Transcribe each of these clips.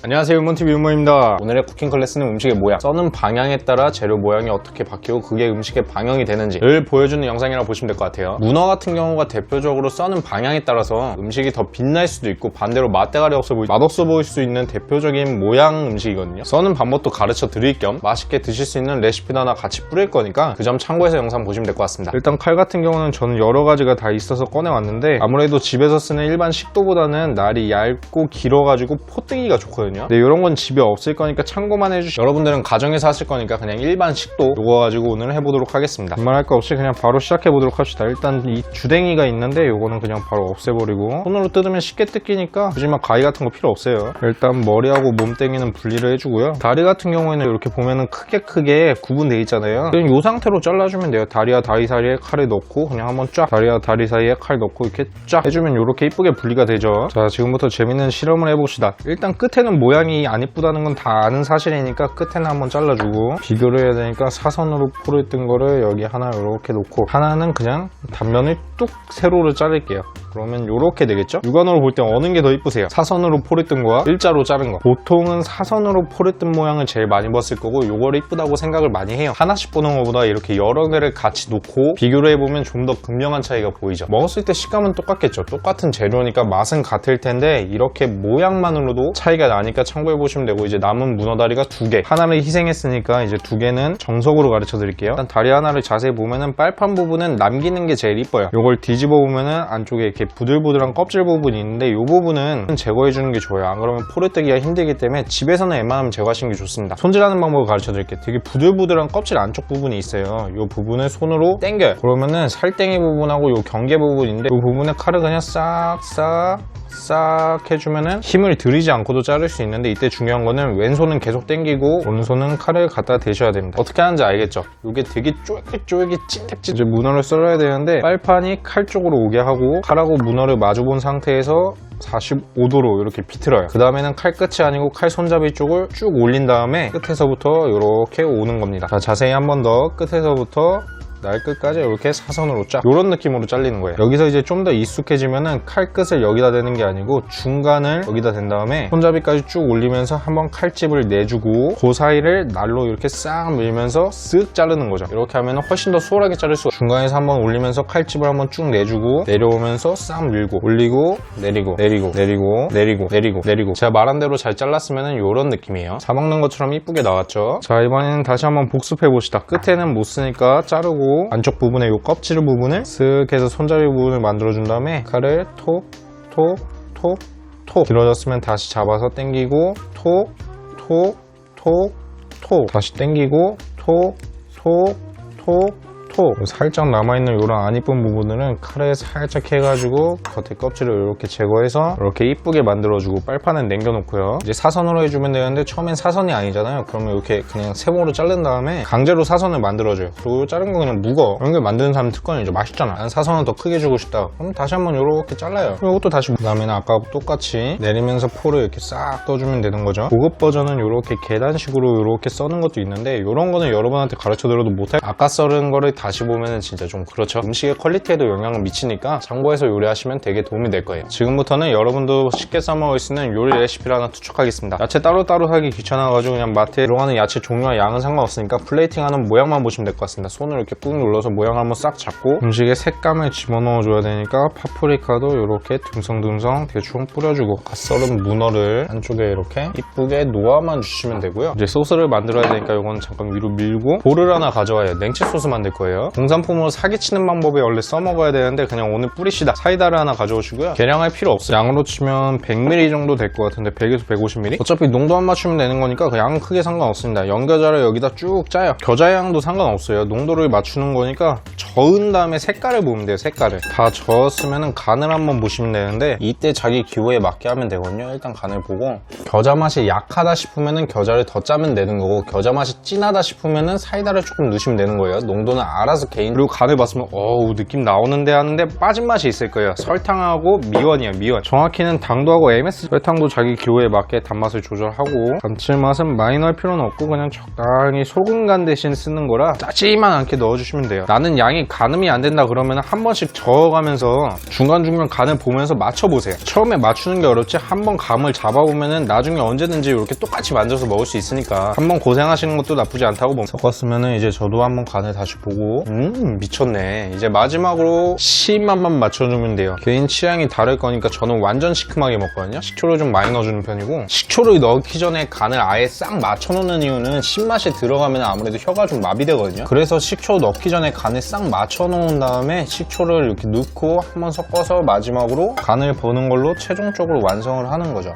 안녕하세요 유몬TV 유모입니다. 오늘의 쿠킹 클래스는 음식의 모양 써는 방향에 따라 재료 모양이 어떻게 바뀌고 그게 음식의 방향이 되는지를 보여주는 영상이라고 보시면 될 것 같아요. 문어 같은 경우가 대표적으로 써는 방향에 따라서 음식이 더 빛날 수도 있고 반대로 맛대가리 없어 보이 맛없어 보일 수 있는 대표적인 모양 음식이거든요. 써는 방법도 가르쳐 드릴 겸 맛있게 드실 수 있는 레시피도 하나 같이 뿌릴 거니까 그 점 참고해서 영상 보시면 될 것 같습니다. 일단 칼 같은 경우는 저는 여러 가지가 다 있어서 꺼내왔는데 아무래도 집에서 쓰는 일반 식도보다는 날이 얇고 길어가지고 포뜨기가 좋거든요 근데 이런 건 집에 없을 거니까 참고만 해주시. 여러분들은 가정에서 하실 거니까 그냥 일반 식도 요거 가지고 오늘 해보도록 하겠습니다. 말할 거 없이 그냥 바로 시작해 보도록 합시다. 일단 이 주댕이가 있는데 요거는 그냥 바로 없애버리고 손으로 뜯으면 쉽게 뜯기니까 막 가위 같은 거 필요 없어요. 일단 머리하고 몸땡이는 분리를 해주고요. 다리 같은 경우에는 이렇게 보면은 크게 크게 구분돼 있잖아요. 그냥 이 상태로 잘라주면 돼요. 다리와 다리 사이에 칼을 넣고 그냥 한번 쫙 다리와 다리 사이에 칼 넣고 이렇게 쫙 해주면 이렇게 이쁘게 분리가 되죠. 자 지금부터 재밌는 실험을 해봅시다. 일단 끝에는 모양이 안 이쁘다는 건 다 아는 사실이니까 끝에는 한번 잘라주고 비교를 해야 되니까 사선으로 포를 뜬 거를 여기 하나 이렇게 놓고 하나는 그냥 단면을 뚝 세로로 자를게요 그러면 이렇게 되겠죠? 육안으로 볼 때 어느 게 더 이쁘세요? 사선으로 포를 뜬 거와 일자로 자른 거. 보통은 사선으로 포를 뜬 모양을 제일 많이 봤을 거고 요걸 이쁘다고 생각을 많이 해요. 하나씩 보는 것보다 이렇게 여러 개를 같이 놓고 비교를 해보면 좀 더 분명한 차이가 보이죠. 먹었을 때 식감은 똑같겠죠. 똑같은 재료니까 맛은 같을 텐데 이렇게 모양만으로도 차이가 나니까 참고해 보시면 되고 이제 남은 문어 다리가 두 개. 하나를 희생했으니까 이제 두 개는 정석으로 가르쳐 드릴게요. 일단 다리 하나를 자세히 보면은 빨판 부분은 남기는 게 제일 이뻐요. 요걸 뒤집어 보면은 안쪽에 이렇게 부들부들한 껍질 부분이 있는데 이 부분은 제거해 주는 게 좋아요. 안 그러면 포를 뜨기가 힘들기 때문에 집에서는 웬만하면 제거하시는 게 좋습니다. 손질하는 방법을 가르쳐 드릴게요. 되게 부들부들한 껍질 안쪽 부분이 있어요. 이 부분을 손으로 당겨요. 그러면은 살땡이 부분하고 이 경계 부분인데 이 부분에 칼을 그냥 싹싹 싹 해주면은 힘을 들이지 않고도 자를 수 있는데 이때 중요한 거는 왼손은 계속 당기고 오른손은 칼을 갖다 대셔야 됩니다. 어떻게 하는지 알겠죠? 이게 되게 쫄깃쫄깃 찐득찐 이제 문어를 썰어야 되는데 빨판이 칼 쪽으로 오게 하고 칼하고 문어를 마주본 상태에서 45도로 이렇게 비틀어요. 그 다음에는 칼 끝이 아니고 칼 손잡이 쪽을 쭉 올린 다음에 끝에서부터 이렇게 오는 겁니다. 자, 자세히 한 번 더 끝에서부터 날 끝까지 이렇게 사선으로 쫙 이런 느낌으로 잘리는 거예요. 여기서 이제 좀 더 익숙해지면은 칼 끝을 여기다 대는 게 아니고 중간을 여기다 댄 다음에 손잡이까지 쭉 올리면서 한번 칼집을 내주고 그 사이를 날로 이렇게 싹 밀면서 쓱 자르는 거죠. 이렇게 하면 훨씬 더 수월하게 자를 수가 중간에서 한번 올리면서 칼집을 한번 쭉 내주고 내려오면서 싹 밀고 올리고 내리고 내리고 내리고 내리고 내리고 내리고. 제가 말한 대로 잘 잘랐으면은 이런 느낌이에요. 사 먹는 것처럼 이쁘게 나왔죠? 자 이번에는 다시 한번 복습해 봅시다. 끝에는 못 쓰니까 자르고 안쪽 부분에 이 껍질 부분을 쓱 해서 손잡이 부분을 만들어 준 다음에 칼을 톡 톡 톡 톡 길어졌으면 다시 잡아서 당기고 톡 톡 톡 톡 다시 당기고 톡 톡 톡 톡 살짝 남아있는 이런 안 이쁜 부분들은 칼에 살짝 해가지고 겉에 껍질을 이렇게 제거해서 이렇게 이쁘게 만들어주고 빨판은 남겨놓고요. 이제 사선으로 해주면 되는데 처음엔 사선이 아니잖아요. 그러면 이렇게 그냥 세모로 자른 다음에 강제로 사선을 만들어줘요. 그리고 자른 거 그냥 묵어. 이런 게 만드는 사람 특권이죠 맛있잖아. 난 사선을 더 크게 주고 싶다. 그럼 다시 한번 이렇게 잘라요. 그럼 이것도 다시 그 다음에는 아까 똑같이 내리면서 포를 이렇게 싹 떠주면 되는 거죠. 고급 버전은 이렇게 계단식으로 이렇게 써는 것도 있는데 이런 거는 여러분한테 가르쳐 드려도 못할. 아까 썰은 거를 다시 보면은 진짜 좀 그렇죠. 음식의 퀄리티에도 영향을 미치니까 참고해서 요리하시면 되게 도움이 될 거예요. 지금부터는 여러분도 쉽게 써먹을 수 있는 요리 레시피를 하나 투척하겠습니다. 야채 따로따로 하기 귀찮아가지고 그냥 마트에 들어가는 야채 종류와 양은 상관없으니까 플레이팅하는 모양만 보시면 될 것 같습니다. 손을 이렇게 꾹 눌러서 모양을 한번 싹 잡고 음식에 색감을 집어넣어 줘야 되니까 파프리카도 이렇게 듬성듬성 대충 뿌려주고 갓 썰은 문어를 한쪽에 이렇게 이쁘게 놓아만 주시면 되고요. 이제 소스를 만들어야 되니까 이건 잠깐 위로 밀고 볼을 하나 가져와요. 냉채 소스 만들 거예요 공산품으로 사기치는 방법에 원래 써먹어야 되는데 그냥 오늘 뿌리시다. 사이다를 하나 가져오시고요. 계량할 필요 없어요. 양으로 치면 100ml 정도 될 것 같은데 100에서 150ml 어차피 농도 안 맞추면 되는 거니까 그 양은 크게 상관없습니다. 연겨자를 여기다 쭉 짜요. 겨자 양도 상관없어요. 농도를 맞추는 거니까 저은 다음에 색깔을 보면 돼요 색깔을. 다 저었으면 간을 한번 보시면 되는데 이때 자기 기호에 맞게 하면 되거든요. 일단 간을 보고 겨자 맛이 약하다 싶으면 겨자를 더 짜면 되는 거고 겨자 맛이 진하다 싶으면 사이다를 조금 넣으시면 되는 거예요. 농도는 알아서 개인 그리고 간을 봤으면 어우 느낌 나오는데 하는데 빠진 맛이 있을 거예요. 설탕하고 미원이에요 미원. 정확히는 당도하고 MSG 설탕도 자기 기호에 맞게 단맛을 조절하고 감칠맛은 많이 넣을 필요는 없고 그냥 적당히 소금 간 대신 쓰는 거라 짜지만 않게 넣어주시면 돼요. 나는 양이 가늠이 안 된다 그러면 한 번씩 저어가면서 중간중간 간을 보면서 맞춰보세요. 처음에 맞추는 게 어렵지 한 번 감을 잡아보면은 나중에 언제든지 이렇게 똑같이 만들어서 먹을 수 있으니까 한 번 고생하시는 것도 나쁘지 않다고 봅니다. 섞었으면은 이제 저도 한번 간을 다시 보고 음 미쳤네. 이제 마지막으로 시맛만 맞춰주면 돼요. 개인 취향이 다를 거니까 저는 완전 시큼하게 먹거든요. 식초를 좀 많이 넣어주는 편이고 식초를 넣기 전에 간을 아예 싹 맞춰놓는 이유는 신맛이 들어가면 아무래도 혀가 좀 마비되거든요. 그래서 식초 넣기 전에 간을 싹 맞춰놓은 다음에 식초를 이렇게 넣고 한번 섞어서 마지막으로 간을 보는 걸로 최종적으로 완성을 하는 거죠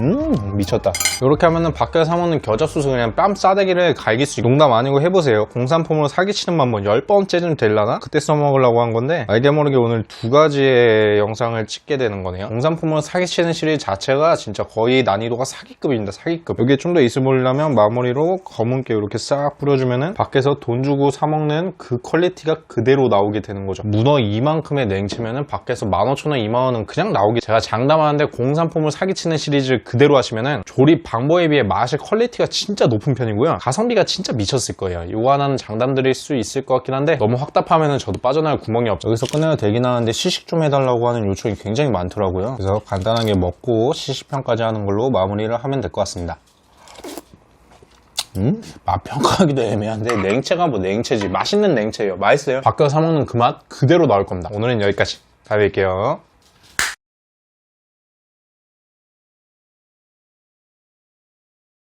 음 미쳤다. 이렇게 하면은 밖에서 사먹는 겨자소스 그냥 뺨 싸대기를 갈길 수 농담 아니고 해보세요. 공산품으로 사기치는 방법 10번째쯤 될라나? 그때 써먹으려고 한 건데 알게 모르게 오늘 두 가지의 영상을 찍게 되는 거네요. 공산품으로 사기치는 시리즈 자체가 진짜 거의 난이도가 사기급입니다 사기급. 여기에 좀더 있어 보려면 마무리로 검은깨 이렇게 싹 뿌려주면은 밖에서 돈 주고 사먹는 그 퀄리티가 그대로 나오게 되는 거죠. 문어 이만큼의 냉채면은 밖에서 15,000원 2만원은 그냥 나오게. 제가 장담하는데 공산품을 사기치는 시리즈 그대로 하시면은 조립 방법에 비해 맛의 퀄리티가 진짜 높은 편이고요. 가성비가 진짜 미쳤을 거예요. 이거 하나는 장담드릴 수 있을 것 같긴 한데 너무 확답하면은 저도 빠져나갈 구멍이 없죠. 여기서 끝내야 되긴 하는데 시식 좀 해달라고 하는 요청이 굉장히 많더라고요. 그래서 간단하게 먹고 시식평까지 하는 걸로 마무리를 하면 될 것 같습니다. 음? 맛 평가하기도 애매한데 냉채가 뭐 냉채지. 맛있는 냉채예요. 맛있어요. 밖에서 사 먹는 그 맛 그대로 나올 겁니다. 오늘은 여기까지. 다음에 뵐게요